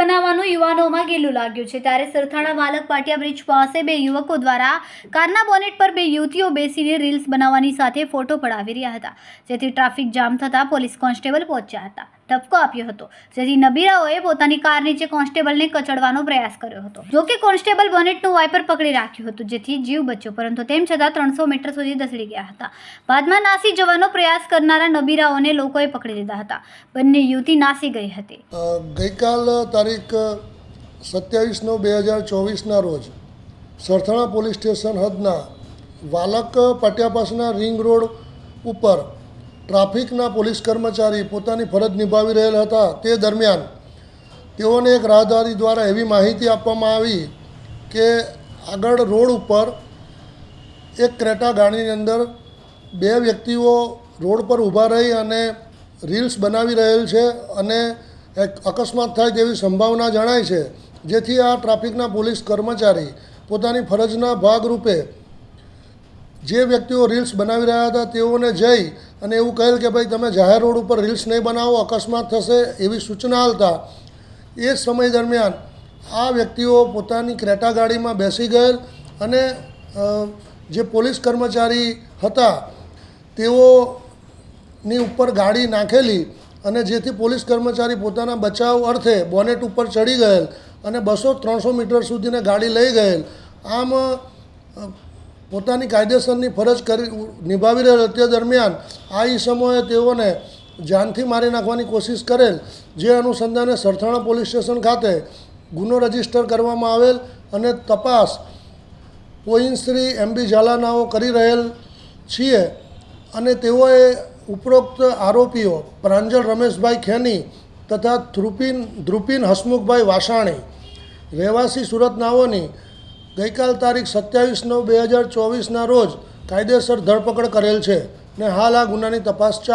બનાવવાનું યુવાનોમાં ગેલું લાગ્યું છે. ત્યારે સરથાણા માલક પાટિયા બ્રિજ પાસે બે યુવકો દ્વારા કારના બોનેટ પર બે યુવતીઓ બેસીને રીલ્સ બનાવવાની સાથે ફોટો પડાવી રહ્યા હતા, જેથી ટ્રાફિક જામ થતાં પોલીસ કોન્સ્ટેબલ પહોંચ્યા હતા. ઠપકો આપ્યો હતો. જેથી નબીરાઓએ પોતાની કાર નીચે કોન્સ્ટેબલને કચડવાનો પ્રયાસ કર્યો હતો. જોકે કોન્સ્ટેબલ બોનેટનું વાઇપર પકડી રાખ્યું હતું, જેથી જીવ બચ્યો, પરંતુ તેમ છતાં ત્રણસો મીટર સુધી ધસડી ગયા હતા. બાદમાં નાસી જવાનો પ્રયાસ કરનારા નબીરાઓને લોકોએ પકડી લીધા હતા. બંને યુવતી નાસી ગઈ હતી. ગઈકાલ તારીખ સત્યાવીસ નવ બે હજાર ચોવીસના રોજ સરથાણા પોલીસ સ્ટેશન હદના વાલક પાટિયા પાસના રિંગ રોડ ઉપર ટ્રાફિકના પોલીસ કર્મચારી પોતાની ફરજ નિભાવી રહેલા હતા તે દરમિયાન તેઓને એક રાહદારી દ્વારા એવી માહિતી આપવામાં આવી કે આગળ રોડ ઉપર એક ક્રેટા ગાડીની અંદર બે વ્યક્તિઓ રોડ પર ઊભા રહી અને રીલ્સ બનાવી રહેલ છે અને એક અકસ્માત થાય તેવી સંભાવના જણાય છે. જેથી આ ટ્રાફિકના પોલીસ કર્મચારી પોતાની ફરજના ભાગરૂપે જે વ્યક્તિઓ રીલ્સ બનાવી રહ્યા હતા તેઓને જઈ અને એવું કહેલ કે ભાઈ તમે જાહેર રોડ ઉપર રીલ્સ નહીં બનાવો, અકસ્માત થશે એવી સૂચના હાલતા એ સમય દરમિયાન આ વ્યક્તિઓ પોતાની ક્રેટા ગાડીમાં બેસી ગયેલ અને જે પોલીસ કર્મચારી હતા, તેઓની ઉપર ગાડી નાખેલી અને જેથી પોલીસ કર્મચારી પોતાના બચાવ અર્થે બોનેટ ઉપર ચડી ગયેલ અને બસો ત્રણસો મીટર સુધીને ગાડી લઈ ગયેલ. આમ પોતાની કાયદેસરની ફરજ કરી નિભાવી રહેલ તે દરમિયાન આ ઈસમોએ તેઓને જાનથી મારી નાખવાની કોશિશ કરેલ, જે અનુસંધાને સરથાણા પોલીસ સ્ટેશન ખાતે ગુનો રજિસ્ટર કરવામાં આવેલ અને તપાસ પોઈનશ્રી એમ બી ઝાલાનાઓ કરી રહેલ છીએ અને તેઓએ ઉપરોક્ત આરોપીઓ પ્રાંજલ રમેશભાઈ ખેની તથા ધ્રુપિન ધ્રુપિન હસમુખભાઈ વાસાણી, રહેવાસી સુરત નાઓની ગઈકાલ તારીખ સત્યાવીસ નવ બે હજાર ચોવીસના રોજ કાયદેસર ધરપકડ કરેલ છે ને હાલ આ ગુનાની તપાસ ચાલુ